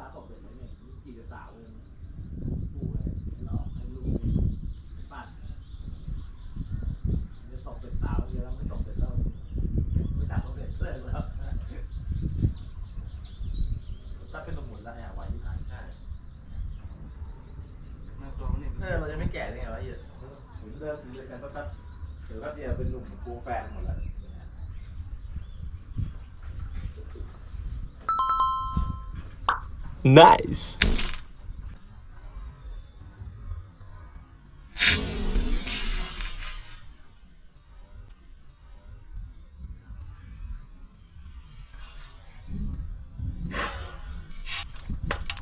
ลาตกเด็กเนี่ยกี่จะสาวเลยปูเลยหลอกให้ลูกปัดจะตกเป็นสาวเยอะแล้วไม่ตกเป็นเราไม่ตัดตกเป็นเลิกแล้วถ้าเป็นหมุนแล้วเนี่ยไว้ที่ไหนใช่มาตัวนนี่เออเราจะไม่แก่ได้ไงวะเหี้ยหมุนเลิกซื้อกันก็ตัดเดี๋ยวก็เดียวเป็นหนุ่มปูแฟนหมดแล้ว Nice.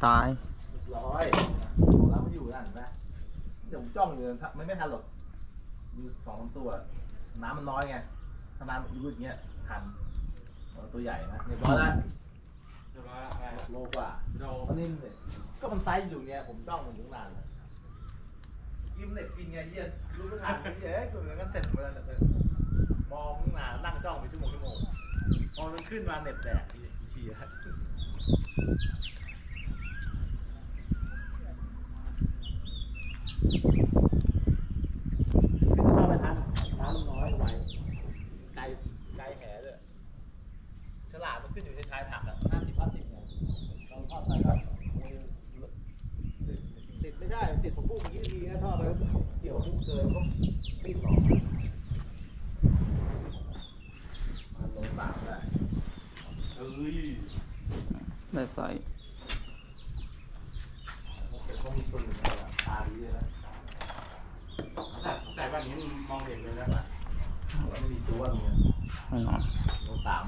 ตายร้อยแล้วมันอยู่นั่นนะเดี๋ยวผมจ้องอยู่ไม่ไม่ทันหรอกมีสองตัว น้ำมันน้อยไงถ้าน้ำยืดอย่างเงี้ยทันตัวใหญ่นะเรียบร้อยแล้ว เดี๋ยวมาอะไร โลกว่าเราก็นิ่มเลยก็มันไซส์อยู่เนี่ยผมจ้องมันถึงนานแล้วยิ้มเน็ตกินไงเยี่ยรู้ไม่ทันเย้กูมันก็เสร็จไปแล้วเนี่ยมองตั้งนานนั่งจ้องไปชั่วโมงชั่วโมงพอมันขึ้นมาเน็ตแตกอีกทีอะเข้าไปทันน้ำน้อยไวไกลไกลแห่เลยฉลาดมันขึ้นอยู่ในชายผักอะห้าสิบห้าสิบเนี่ย เราทอดไปก็ติดไม่ได้ติดผมพูดอย่างนี้ดีนะท่อไปเกี่ยวพุ่งเกินก็ปิดหรอกมันลงสามได้เอ้ยได้ใส่ต้องมีคนหนึ่งตาดีเลยนะแต่แต่ว่านี้มองเห็นเลยนะไม่มีตัวเมียไม่นอนลงสาม